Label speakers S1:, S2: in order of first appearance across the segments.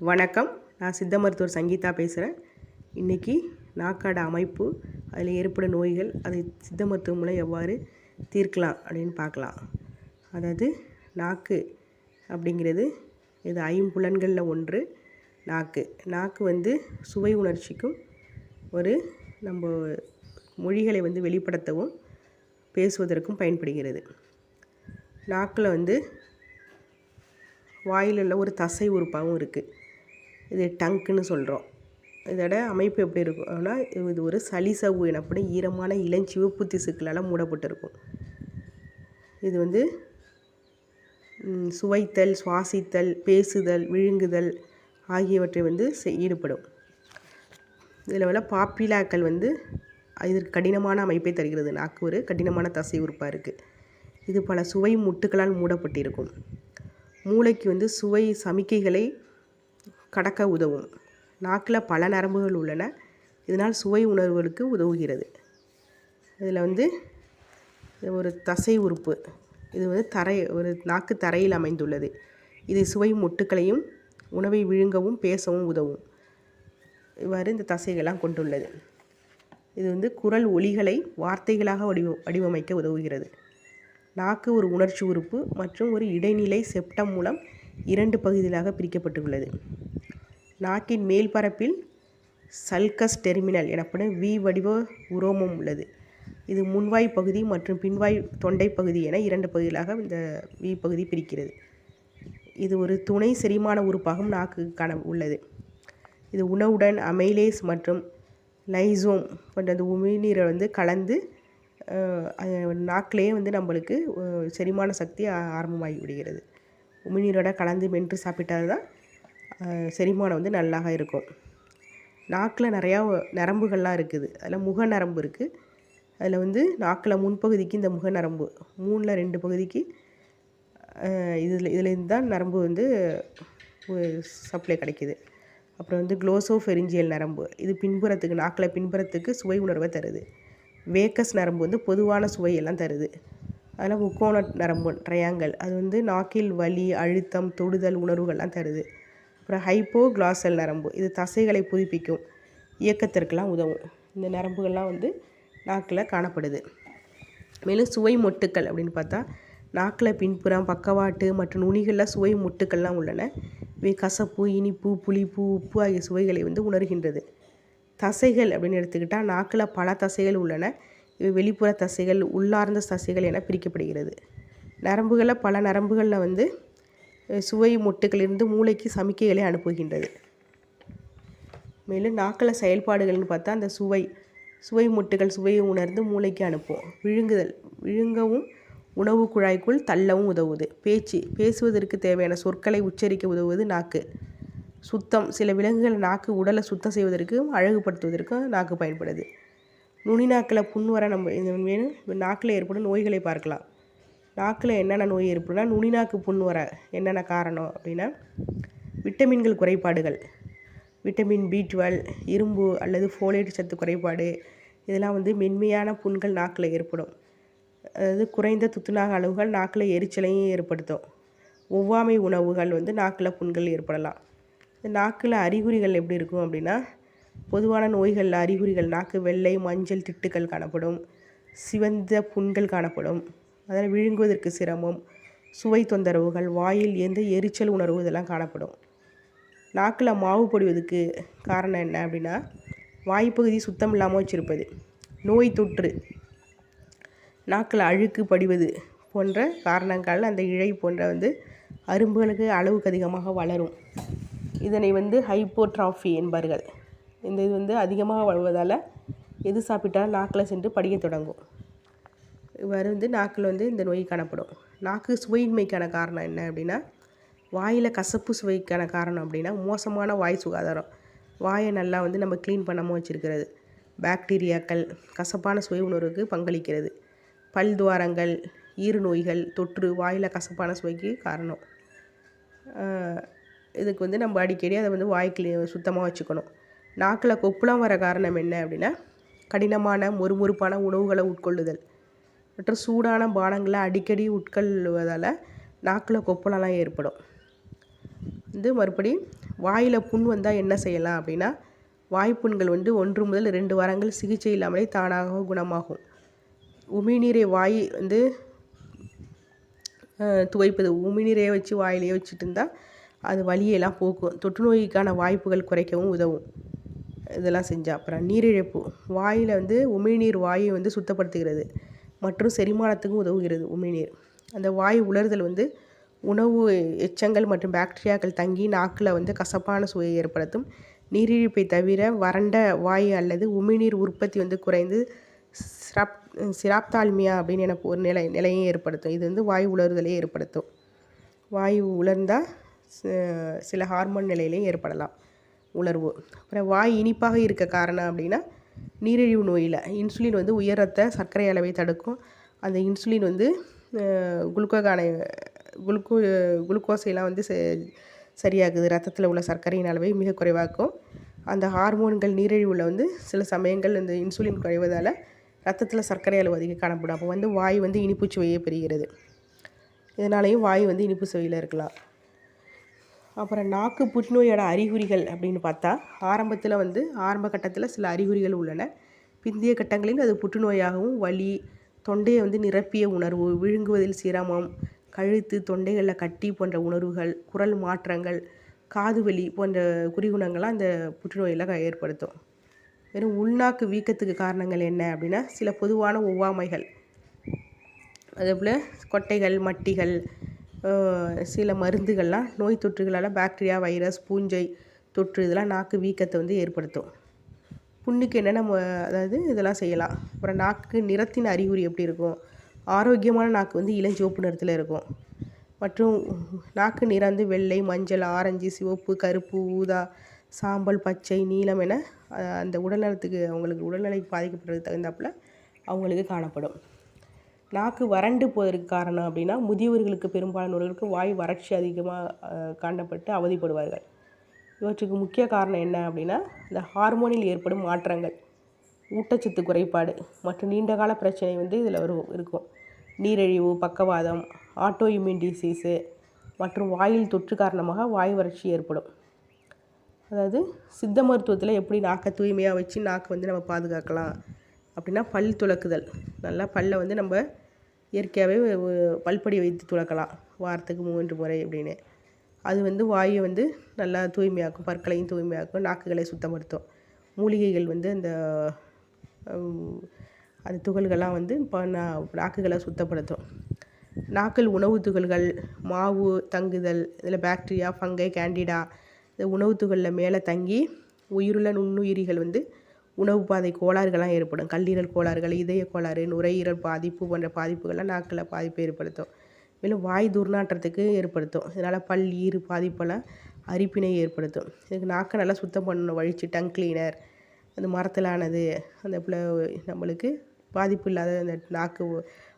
S1: வணக்கம். நான் சித்த மருத்துவர் சங்கீதா பேசுகிறேன் இன்றைக்கி நாக்காட அமைப்பு அதில் ஏற்படும் நோய்கள் அதை சித்த மருத்துவம் மூலம் எவ்வாறு தீர்க்கலாம் அப்படின்னு பார்க்கலாம். அதாவது நாக்கு அப்படிங்கிறது இது ஐம்புலன்களில் ஒன்று நாக்கு. நாக்கு வந்து சுவை உணர்ச்சிக்கும் ஒரு நம்ம மொழிகளை வந்து வெளிப்படுத்தவும் பேசுவதற்கும் பயன்படுகிறது. நாக்கில் வந்து வாயில் உள்ள ஒரு தசை உறுப்பாகவும் இருக்குது இது டங்க்குன்னு சொல்கிறோம் இதோட அமைப்பு எப்படி இருக்கும்னா இது ஒரு சளிசவ்வு எனப்படும் ஈரமான இளஞ்சிவப்பு திசுக்களால் மூடப்பட்டிருக்கும். இது வந்து சுவைத்தல் சுவாசித்தல் பேசுதல் விழுங்குதல் ஆகியவற்றை வந்து செய்- ஈடுபடும். இதில் உள்ள பாப்பிலாக்கள் வந்து இதற்கு கடினமான அமைப்பை தருகிறது. நாக்கு ஒரு கடினமான தசை உறுப்பாக இருக்குது இது பல சுவை முட்டுகளால் மூடப்பட்டிருக்கும். மூளைக்கு வந்து சுவை சமிக்கைகளை கடக்க உதவும். நாக்கில் பல நரம்புகள் உள்ளன. இதனால் சுவை உணர்வுகளுக்கு உதவுகிறது. இதில் வந்து ஒரு தசை உறுப்பு. இது வந்து தரை ஒரு நாக்கு தரையில் அமைந்துள்ளது. இது சுவை மொட்டுக்களையும் உணவை விழுங்கவும் பேசவும் உதவும். இவ்வாறு இந்த தசைகள்லாம் கொண்டுள்ளது. இது வந்து குரல் ஒலிகளை வார்த்தைகளாக வடிவ வடிவமைக்க உதவுகிறது. நாக்கு ஒரு உணர்ச்சி உறுப்பு மற்றும் ஒரு இடைநிலை செப்டம் மூலம் இரண்டு பகுதிகளாக பிரிக்கப்பட்டுள்ளது. நாக்கின் மேல் பரப்பில் சல்கஸ் டெர்மினல் எனப்படும் வி வடிவ உரோமம் உள்ளது. இது முன்வாய் பகுதி மற்றும் பின்வாய் தொண்டை பகுதி என இரண்டு பகுதிகளாக இந்த வி பகுதி பிரிக்கிறது. இது ஒரு துணை செரிமான உறுப்பாகவும் நாக்கு காண உள்ளது. இது உணவுடன் அமைலேஸ் மற்றும் லைசோம் போன்ற அந்த உமிழ்நீரை வந்து கலந்து நாக்கிலேயே வந்து நம்மளுக்கு செரிமான சக்தி ஆரம்பமாகி விடுகிறது உமிழ்நீரோட கலந்து மென்று சாப்பிட்டால் தான் செரிமானம் வந்து நல்லா இருக்கும். நாக்கில் நிறையா நரம்புகள்லாம் இருக்குது. அதில் முக நரம்பு இருக்குது அதில் வந்து நாக்கில் முன்பகுதிக்கு இந்த முக நரம்பு மூணில் ரெண்டு பகுதிக்கு இதில் இதுலேருந்து தான் நரம்பு வந்து சப்ளை கிடைக்கிது. அப்புறம் வந்து குளோசோஃபெரிஞ்சியல் நரம்பு. இது பின்புறத்துக்கு நாக்கில் பின்புறத்துக்கு சுவை உணர்வை தருது. வேக்கஸ் நரம்பு வந்து பொதுவான சுவையெல்லாம் தருது. அதில் முக்கோண நரம்பு ட்ரையாங்கல் அது வந்து நாக்கில் வலி அழுத்தம் தொடுதல் உணர்வுகள்லாம் தருது. அப்புறம் ஹைப்போ கிளாசல் நரம்பு. இது தசைகளை புதுப்பிக்கும். இயக்கத்திற்கெல்லாம் உதவும். இந்த நரம்புகள்லாம் வந்து நாக்கில் காணப்படுது. மேலும் சுவை மொட்டுக்கள் அப்படின்னு பார்த்தா நாக்கில் பின்புறம் பக்கவாட்டு மற்றும் நுனிகளில் சுவை மொட்டுக்கள்லாம் உள்ளன. இவை கசப்பு இனிப்பு புளிப்பு உப்பு ஆகிய சுவைகளை வந்து உணர்கின்றது. தசைகள் அப்படின்னு எடுத்துக்கிட்டால் நாக்கில் பல தசைகள் உள்ளன. இவை வெளிப்புற தசைகள் உள்ளார்ந்த தசைகள் என பிரிக்கப்படுகிறது. நரம்புகளில் பல நரம்புகளில் வந்து சுவை முட்டுகளிலிருந்து மூளைக்கு சமிக்கைகளை அனுப்புகின்றது. மேலும் நாக்களை செயல்பாடுகள்னு பார்த்தா அந்த சுவை சுவை முட்டுகள் சுவையை உணர்ந்து மூளைக்கு அனுப்பும். விழுங்குதல் விழுங்கவும் உணவு குழாய்க்குள் தள்ளவும் உதவுது. பேச்சு பேசுவதற்கு தேவையான சொற்களை உச்சரிக்க உதவுவது நாக்கு. சுத்தம் சில விலங்குகள் நாக்கு உடலை சுத்தம் செய்வதற்கும் அழகுபடுத்துவதற்கும் நாக்கு பயன்படுது. நுனி நாக்கில் புண் வர நம்ம இது மேலும் நாக்கில் ஏற்படும் நோய்களை பார்க்கலாம். நாக்கில் என்னென்ன நோய் ஏற்படும்னா நுனி நாக்கு புண் வர என்னென்ன காரணம் அப்படின்னா விட்டமின்கள் குறைபாடுகள். விட்டமின் பி டுவெல் இரும்பு அல்லது ஃபோலேட் சத்து குறைபாடு இதெல்லாம் வந்து மென்மையான புண்கள் நாக்கில் ஏற்படும். அதாவது குறைந்த துத்துநாக அளவுகள் நாக்கில் எரிச்சலையும் ஏற்படுத்தும். ஒவ்வாமை உணவுகள் வந்து நாக்கில் புண்கள் ஏற்படலாம். இந்த நாக்கில் அறிகுறிகள் எப்படி இருக்கும் அப்படின்னா பொதுவான நோய்களில் அறிகுறிகள் நாக்கு வெள்ளை மஞ்சள் திட்டுக்கள் காணப்படும். சிவந்த புண்கள் காணப்படும். அதில் விழுங்குவதற்கு சிரமம். சுவை தொந்தரவுகள் வாயில் எந்த எரிச்சல் உணர்வு இதெல்லாம் காணப்படும். நாக்கில் மாவு பொடிவதுக்கு காரணம் என்ன அப்படின்னா வாய்ப்பகுதி சுத்தம் இல்லாமல் வச்சுருப்பது. நோய் தொற்று நாக்கில் அழுக்கு படிவது போன்ற காரணங்களால் அந்த இழை போன்ற வந்து அரும்புகளுக்கு அளவுக்கு அதிகமாக வளரும். இதனை வந்து ஹைப்போட்ராஃபி என்பார்கள். இந்த இது வந்து அதிகமாக வளர்வதால் எது சாப்பிட்டாலும் நாக்கில் சென்று படிக்க தொடங்கும். வந்து நாக்கில் வந்து இந்த நோய் காணப்படும். நாக்கு சுவையின்மைக்கான காரணம் என்ன அப்படின்னா வாயில் கசப்பு சுவைக்கான காரணம் அப்படின்னா மோசமான வாய் சுகாதாரம். வாயை நல்லா வந்து நம்ம க்ளீன் பண்ணாமல் வச்சுருக்கிறது. பாக்டீரியாக்கள் கசப்பான சுவை உணர்வுக்கு பங்களிக்கிறது. பல் துவாரங்கள் ஈறு நோய்கள் தொற்று வாயில் கசப்பான சுவைக்கு காரணம். இதுக்கு வந்து நம்ம அடிக்கடி அதை வந்து வாய் க்ளீ சுத்தமாக வச்சுக்கணும். நாக்கில் கொப்புளம் வர காரணம் என்ன அப்படின்னா கடினமான மொறுமொறுப்பான உணவுகளை உட்கொள்ளுதல். மற்றும் சூடான பானங்களை அடிக்கடி உட்கொள்வதால் நாக்கில் கொப்பளம்லாம் ஏற்படும். வந்து மறுபடி வாயில் புண் வந்தால் என்ன செய்யலாம் அப்படின்னா வாய்ப்புண்கள் வந்து ஒன்று முதல் ரெண்டு வாரங்கள் சிகிச்சை இல்லாமலே தானாக குணமாகும். உமிழ்நீரை வாய் வந்து துவைப்பது. உமிழ்நீரையே வச்சு வாயிலேயே வச்சுட்டு இருந்தால் அது வலியெல்லாம் போக்கும். தொற்று நோய்க்கான வாய்ப்புகள் குறைக்கவும் உதவும். இதெல்லாம் செஞ்சால் அப்புறம் நீரிழப்பு. வாயில் வந்து உமிழ்நீர் வாயை வந்து சுத்தப்படுத்துகிறது. மற்றும் செரிமானத்துக்கும் உதவுகிறது. உமிழ்நீர் அந்த வாய் உலர்தல் வந்து உணவு எச்சங்கள் மற்றும் பாக்டீரியாக்கள் தங்கி நாக்கில் வந்து கசப்பான சுவையை ஏற்படுத்தும். நீரிழிப்பை தவிர வறண்ட வாய் அல்லது உமிழ்நீர் உற்பத்தி வந்து குறைந்து சிராப் சிராப்தால்மியா அப்படின்னு எனக்கு ஒரு நிலை நிலையை ஏற்படுத்தும். இது வந்து வாயு உலர்தலையே ஏற்படுத்தும். வாயு உலர்ந்தால் சில ஹார்மோன் நிலையிலையும் ஏற்படலாம் உலர்வு. அப்புறம் வாய் இனிப்பாக இருக்க காரணம் அப்படின்னா நீரிழிவு நோயில். இன்சுலின் வந்து உயர் ரத்த சர்க்கரை அளவை தடுக்கும். அந்த இன்சுலின் வந்து குளுக்கோகானை குளுக்கோ குளுக்கோஸையெல்லாம் வந்து சரியாகுது. ரத்தத்தில் உள்ள சர்க்கரையின் அளவை மிக குறைவாக்கும். அந்த ஹார்மோன்கள் நீரிழிவில் வந்து சில சமயங்கள் இந்த இன்சுலின் குறைவதால் ரத்தத்தில் சர்க்கரை அளவு அதிகம் காணப்படும். அப்போ வந்து வாய் வந்து இனிப்பு சுவையே பெறுகிறது. இதனாலேயும் வாய் வந்து இனிப்பு சுவையில் இருக்கலாம். அப்புறம் நாக்கு புற்றுநோயோட அறிகுறிகள் அப்படின்னு பார்த்தா ஆரம்பத்தில் வந்து ஆரம்ப கட்டத்தில் சில அறிகுறிகள் உள்ளன. பிந்திய கட்டங்களில் அது புற்றுநோயாகவும் வலி தொண்டையை வந்து நிரப்பிய உணர்வு விழுங்குவதில் சிரமம் கழுத்து தொண்டைகளில் கட்டி போன்ற உணர்வுகள் குரல் மாற்றங்கள் காது வலி போன்ற குறிகுணங்கள்லாம் அந்த புற்றுநோயில் ஏற்படுத்தும். வெறும் உள்நாக்கு வீக்கத்துக்கு காரணங்கள் என்ன அப்படின்னா சில பொதுவான ஒவ்வாமைகள். அதே போல் கொட்டைகள் மட்டிகள் சில மருந்துகள்லாம் நோய் தொற்றுகளால் பாக்டீரியா வைரஸ் பூஞ்சை தொற்று இதெல்லாம் நாக்கு வீக்கத்தை வந்து ஏற்படுத்தும். புண்ணுக்கு என்னென்ன அதாவது இதெல்லாம் செய்யலாம். அப்புறம் நாக்கு நிறத்தின் அறிகுறி எப்படி இருக்கும்? ஆரோக்கியமான நாக்கு வந்து இளஞ்சிவப்பு நிறத்தில் இருக்கும். மற்றும் நாக்கு நிறம் வந்து வெள்ளை மஞ்சள் ஆரஞ்சு சிவப்பு கருப்பு ஊதா சாம்பல் பச்சை நீலம் என அந்த உடல்நலத்துக்கு அவங்களுக்கு உடல்நிலை பாதிக்கப்படுறது தகுந்தாப்பில் அவங்களுக்கு காணப்படும். நாக்கு வறண்டு போவதற்கு காரணம் அப்படின்னா முதியவர்களுக்கு பெரும்பாலானவர்களுக்கு வாய் வறட்சி அதிகமாக காணப்பட்டு அவதிப்படுவார்கள். இவற்றுக்கு முக்கிய காரணம் என்ன அப்படின்னா இந்த ஹார்மோனில் ஏற்படும் மாற்றங்கள் ஊட்டச்சத்து குறைபாடு மற்றும் நீண்டகால பிரச்சனை வந்து இதில் வரும் இருக்கும். நீரிழிவு பக்கவாதம் ஆட்டோ இம்யூன் டிசீஸு மற்றும் வாயில் தொற்று காரணமாக வாய் வறட்சி ஏற்படும். அதாவது சித்த மருத்துவத்தில் எப்படி நாக்கை தூய்மையாக வச்சு நாக்கை வந்து நம்ம பாதுகாக்கலாம் அப்படின்னா பல் துளக்குதல். நல்லா பல்லை வந்து நம்ம இயற்கையாகவே பல்படி வைத்து துளக்கலாம். வாரத்துக்கு மூன்று முறை அப்படின்னு. அது வந்து வாயை வந்து நல்லா தூய்மையாக்கும் பற்களையும் தூய்மையாக்கும் நாக்குகளை சுத்தப்படுத்தும். மூலிகைகள் வந்து அந்த அந்த துகள்கள்லாம் வந்து இப்போ நாக்குகளை சுத்தப்படுத்தும். நாக்கள் உணவு துகள்கள் மாவு தங்குதல் இதில் பாக்டீரியா ஃபங்கை கேண்டிடா இந்த உணவு துகளில் மேலே தங்கி உயிருள்ள நுண்ணுயிரிகள் வந்து உணவு பாதை கோளாறுகள்லாம் ஏற்படும். கல்லீரல் கோளாறுகள் இதய கோளாறு நுரையீரல் பாதிப்பு போன்ற பாதிப்புகள்லாம் நாக்கில் பாதிப்பை ஏற்படுத்தும். மேலும் வாய் துர்நாற்றத்துக்கு ஏற்படுத்தும். இதனால் பல் ஈறு பாதிப்பெல்லாம் அரிப்பினை ஏற்படுத்தும். இதுக்கு நாக்கை நல்லா சுத்தம் பண்ணணும். வழித்து டங் கிளீனர் அந்த மரத்தில் ஆனது அந்த போல் நம்மளுக்கு பாதிப்பு இல்லாத அந்த நாக்கு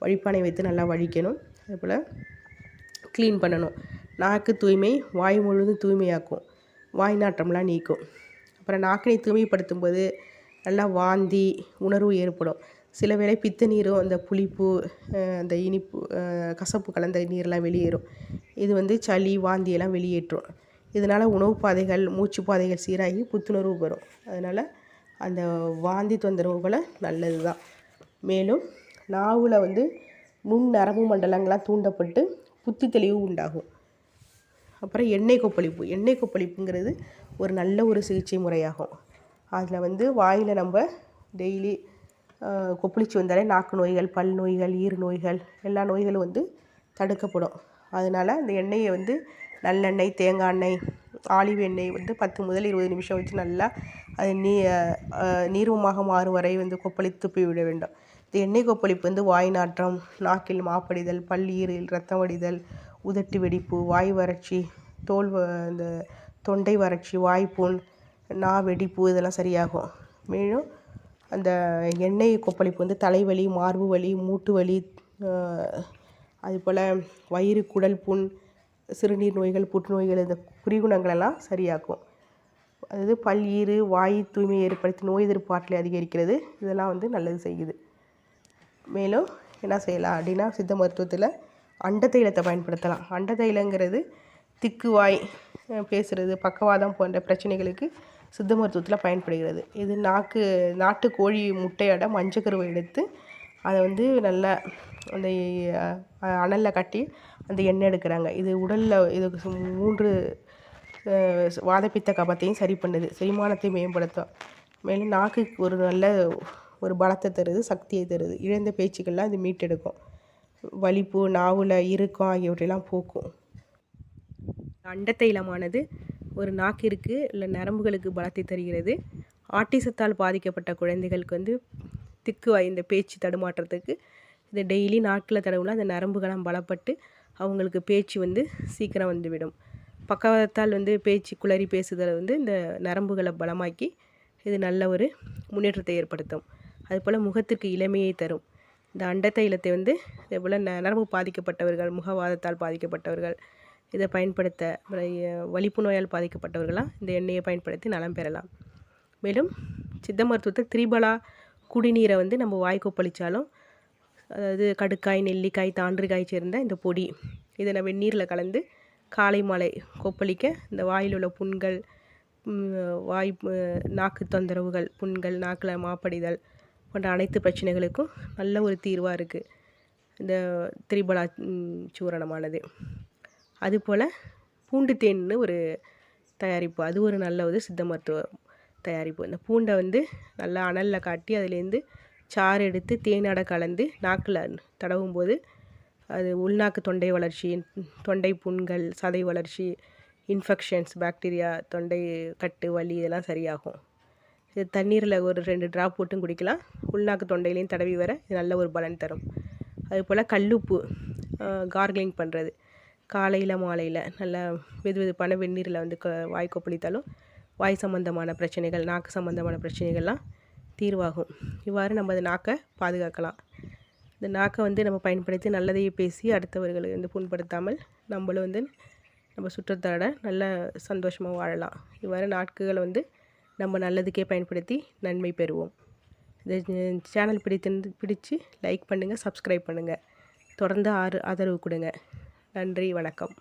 S1: வழிப்பானை வைத்து நல்லா வழிக்கணும் அதே போல் க்ளீன் பண்ணணும். நாக்கு தூய்மை வாய் முழுவதும் தூய்மையாக்கும். வாய் நாற்றம்லாம் நீக்கும். அப்புறம் நாக்கினை தூய்மைப்படுத்தும் போது நல்லா வாந்தி உணர்வு ஏற்படும். சில வேளை பித்த நீரும் அந்த புளிப்பு அந்த இனிப்பு கசப்பு கலந்த நீரெல்லாம் வெளியேறும். இது வந்து சளி வாந்தியெல்லாம் வெளியேற்றும். இதனால் உணவு பாதைகள் மூச்சு பாதைகள் சீராகி புத்துணர்வு வரும் அதனால் அந்த வாந்தி தொந்தரவுகளை நல்லது தான் மேலும் நாவில் வந்து நுண் நரம்பு மண்டலங்கள்லாம் தூண்டப்பட்டு புத்தி தெளிவு உண்டாகும். அப்புறம் எண்ணெய் கொப்பளிப்பு. எண்ணெய் கொப்பளிப்புங்கிறது ஒரு நல்ல ஒரு சிகிச்சை முறையாகும். அதில் வந்து வாயில் நம்ம டெய்லி கொப்பளிச்சு வந்தாலே நாக்கு நோய்கள் பல் நோய்கள் ஈர் நோய்கள் எல்லா நோய்களும் வந்து தடுக்கப்படும். அதனால் அந்த எண்ணெயை வந்து நல்லெண்ணெய் தேங்காய் எண்ணெய் ஆலிவ் எண்ணெய் வந்து பத்து முதல் இருபது நிமிஷம் வச்சு நல்லா அது நீ நீர்வமாக மாறும் வரை வந்து கொப்பளித்து துப்பி விட வேண்டும். இந்த எண்ணெய் கொப்பளிப்பு வந்து வாய் நாற்றம் நாக்கில் மாப்படிதல் பல் ஈரில் ரத்தம் வடிதல் உதட்டு வெடிப்பு வாய் வறட்சி தோல் இந்த தொண்டை வறட்சி வாய்ப்புண் நா வெடிப்பு இதெல்லாம் சரியாகும். மேலும் அந்த எண்ணெய் கொப்பளிப்பு வந்து தலைவலி மார்பு வலி மூட்டு வலி அதுபோல் வயிறு குடல் புண் சிறுநீர் நோய்கள் புற்றுநோய்கள் இந்த குறிகுணங்களெல்லாம் சரியாக்கும் அதாவது பல் வாய் தூய்மையை ஏற்படுத்தி நோய் எதிர்ப்பு ஆற்றலை அதிகரிக்கிறது. இதெல்லாம் வந்து நல்லது செய்யுது. மேலும் என்ன செய்யலாம் அப்படின்னா சித்த மருத்துவத்தில் அண்ட தைலத்தை பயன்படுத்தலாம். அண்ட தைலங்கிறது திக்கு வாய் பேசுகிறது பக்கவாதம் போன்ற பிரச்சனைகளுக்கு சித்த மருத்துவத்தில் பயன்படுகிறது. இது நாக்கு நாட்டு கோழி முட்டையோட மஞ்சக்கருவை எடுத்து அதை வந்து நல்லா அந்த அனலில் கட்டி அந்த எண்ணெய் எடுக்கிறாங்க. இது உடலில் இது மூன்று வாதப்பித்த கபத்தையும் சரி பண்ணுது. செரிமானத்தை மேம்படுத்தும். மேலும் நாக்குக்கு ஒரு நல்ல ஒரு பலத்தை தருது சக்தியை தருது. இழந்த பேச்சுக்கள்லாம் இது மீட்டெடுக்கும். வலிப்பு நாவில் இறுக்கம் ஆகியவற்றையெல்லாம் போக்கும். அண்டத்தைலமானது ஒரு நாக்கிற்கு இல்லை நரம்புகளுக்கு பலத்தை தருகிறது. ஆட்டிசத்தால் பாதிக்கப்பட்ட குழந்தைகளுக்கு வந்து திக்கு இந்த பேச்சு தடுமாற்றத்துக்கு இது டெய்லி நாக்கில் தடவுல அந்த நரம்புகளாம் பலப்பட்டு அவங்களுக்கு பேச்சு வந்து சீக்கிரம் வந்துவிடும். பக்கவாதத்தால் வந்து பேச்சு குளறி பேசுதலை வந்து இந்த நரம்புகளை பலமாக்கி இது நல்ல ஒரு முன்னேற்றத்தை ஏற்படுத்தும். அதுபோல் முகத்திற்கு இளமையை தரும். இந்த அண்டத்தைலத்தை வந்து இதேபோல் ந- நரம்பு பாதிக்கப்பட்டவர்கள் முகவாதத்தால் பாதிக்கப்பட்டவர்கள் இதை பயன்படுத்த வலிப்பு நோயால் பாதிக்கப்பட்டவர்களாக இந்த எண்ணெயை பயன்படுத்தி நலம் பெறலாம். மேலும் சித்த மருத்துவத்தில் திரிபலா குடிநீரை வந்து நம்ம வாய் கொப்பளித்தாலும் அதாவது கடுக்காய் நெல்லிக்காய் தாண்டிக்காய் சேர்ந்த இந்த பொடி இதை நம்ம வெந்நீரில் கலந்து காலை மாலை கொப்பளிக்க இந்த வாயில் உள்ள புண்கள் வாய் நாக்கு தொந்தரவுகள் புண்கள் நாக்கில் மாப்படிதல் போன்ற அனைத்து பிரச்சனைகளுக்கும் நல்ல ஒரு தீர்வாக இருக்குது இந்த திரிபலா சூரணமானது. அதுபோல் பூண்டு தேன்னு ஒரு தயாரிப்பு. அது ஒரு நல்ல ஒரு சித்த மருத்துவ தயாரிப்பு. இந்த பூண்டை வந்து நல்லா அனலில் காட்டி அதுலேருந்து சாறு எடுத்து தேனோட கலந்து நாக்கில் தடவும் போது அது உள்நாக்கு தொண்டை வளர்ச்சி தொண்டை புண்கள் சதை வளர்ச்சி இன்ஃபெக்ஷன்ஸ் பாக்டீரியா தொண்டை கட்டு வலி இதெல்லாம் சரியாகும். இது தண்ணீரில் ஒரு ரெண்டு ட்ராப் போட்டும் குடிக்கலாம். உள்நாக்கு தொண்டையிலையும் தடவி வர இது நல்ல ஒரு பலன் தரும். அதுபோல் கல்லுப்பு கார்கிளிங் பண்ணுறது காலையில் மாலையில் நல்லா வெது வெதுப்பான வெந்நீரில் வந்து க வாய் கொப்பளித்தாலும் வாய் சம்பந்தமான பிரச்சனைகள் நாக்கு சம்பந்தமான பிரச்சனைகள்லாம் தீர்வாகும். இவ்வாறு நம்ம அந்த நாக்கை பாதுகாக்கலாம். இந்த நாக்கை வந்து நம்ம பயன்படுத்தி நல்லதையே பேசி அடுத்தவர்களை வந்து புண்படுத்தாமல் நம்மளும் வந்து நம்ம சுற்றத்தோட நல்ல சந்தோஷமாக வாழலாம். இவ்வாறு நாட்களை வந்து நம்ம நல்லதுக்கே பயன்படுத்தி நன்மை பெறுவோம். இந்த சேனல் பிடித்திருந்து பிடிச்சு லைக் பண்ணுங்கள் சப்ஸ்கிரைப் பண்ணுங்கள் தொடர்ந்து ஆறு ஆதரவு கொடுங்க. நன்றி வணக்கம்.